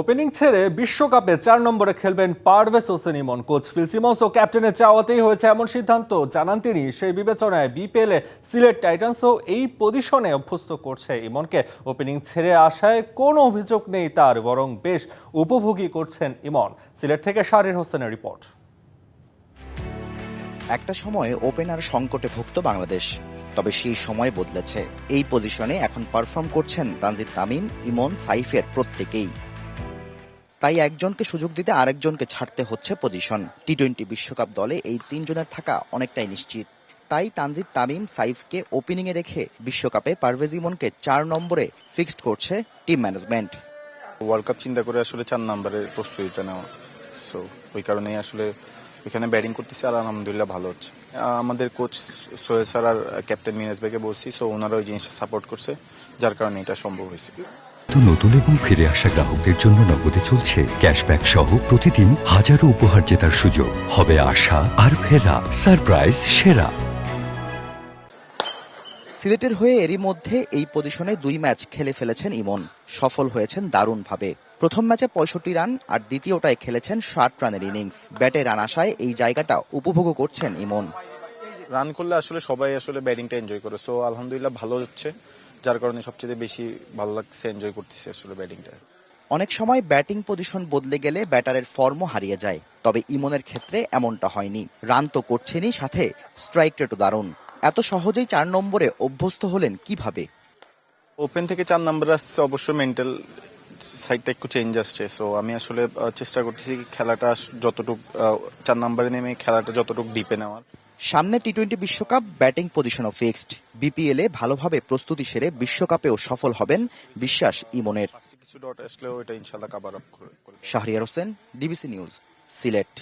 Opening ছেড়ে বিশ্বকাপে চার নম্বরে খেলবেন Parvez Hossain Emon coach Phil Simmons ও ক্যাপ্টেনের চাওয়াতেই হয়েছে এমন সিদ্ধান্ত। জানান তিনি, সেই বিবেচনায় বিপিএলে সিলেট টাইটান্সও এই পজিশনে অভ্যস্ত করছে ইমনকে। ওপেনিং ছেড়ে আসায় কোনো অভিযোগ নেই তার, বরং বেশ উপভোগী করছেন ইমন। সিলেট থেকে শারির হোসেনের রিপোর্ট। একটা সময় ওপেনার সংকটে ভুগত বাংলাদেশ, তবে সেই সময় বদলেছে। এই পজিশনে এখন পারফর্ম করছেন তানজিদ তামিম, ইমন, সাইফের প্রত্যেকেই। তাই একজনকে সুযোগ দিতে আরেকজনকে ছাড়তে হচ্ছে পজিশন। টি টোয়েন্টি বিশ্বকাপ দলে এই তিনজনের থাকা অনেকটাই নিশ্চিত। তাই তানজিদ তামিম সাইফকে ওপেনিংয়ে রেখে বিশ্বকাপে পারভেজ ইমনকে চার নম্বরে ফিক্সড করছে টিম ম্যানেজমেন্ট। ওয়ার্ল্ড কাপ চিন্তা করে আসলে চার নাম্বারের প্রস্তুতিটা নেওয়া। সো ওই কারণেই আসলে এখানে ব্যাটিং করতেছি আর আলহামদুলিল্লাহ ভালো হচ্ছে। আমাদের কোচ সোহেল স্যার আর ক্যাপ্টেন মিনাজ ভাইকে বলছি সো ওনারা ওই জিনিসটা সাপোর্ট করছে, যার কারণে এটা সম্ভব হয়েছে। তো নতুন এবং ফিরে আসা গ্রাহকদের জন্য নগদে চলছে ক্যাশব্যাক সহ প্রতিদিন হাজারো উপহার জেতার সুযোগ। হবে আশা আর ফেরা। সারপ্রাইজ সেরা। সিলেটের হয়ে এরই মধ্যে এই পজিশনে দুই ম্যাচ খেলে ফেলেছেন ইমন। সফল হয়েছেন দারুণভাবে। প্রথম ম্যাচে পঁয়ষট্টি রান আর দ্বিতীয়টায় খেলেছেন ষাট রানের ইনিংস। ব্যাটে রান আসায় এই জায়গাটা উপভোগ করছেন ইমন। রান করলে আসলে সবাই আসলে ব্যাটিংটা এনজয় করে। সো আলহামদুলিল্লাহ ভালো হচ্ছে। যার কারণে সবচেয়ে বেশি ভালো লাগছে এনজয় করতেছি আসলে ব্যাটিংটা অনেক সময় ব্যাটিং পজিশন বদলে গেলে ব্যাটারের ফর্মও হারিয়ে যায় তবে ইমনের ক্ষেত্রে এমনটা হয়নি। রান তো করছেনই সাথে স্ট্রাইক রেটও দারুণ। এত সহজেই চার নম্বরে অভ্যস্ত হলেন কীভাবে? ওপেন থেকে চার নাম্বার আসছে অবশ্য মেন্টাল সাইডটা একটু চেঞ্জ আসছে। সো আমি আসলে চেষ্টা করতেছি খেলাটা যতটুক চার নাম্বারে নেমে খেলাটা যতটুক ডিপে নেওয়ার। সামনে টি টোয়েন্টি বিশ্বকাপ ব্যাটিং পজিশনও ফিক্সড বিপিএলে ভালোভাবে প্রস্তুতি সেরে বিশ্বকাপেও সফল হবেন বিশ্বাস ইমনের। Shahriar Hossain DBC news Sylhet.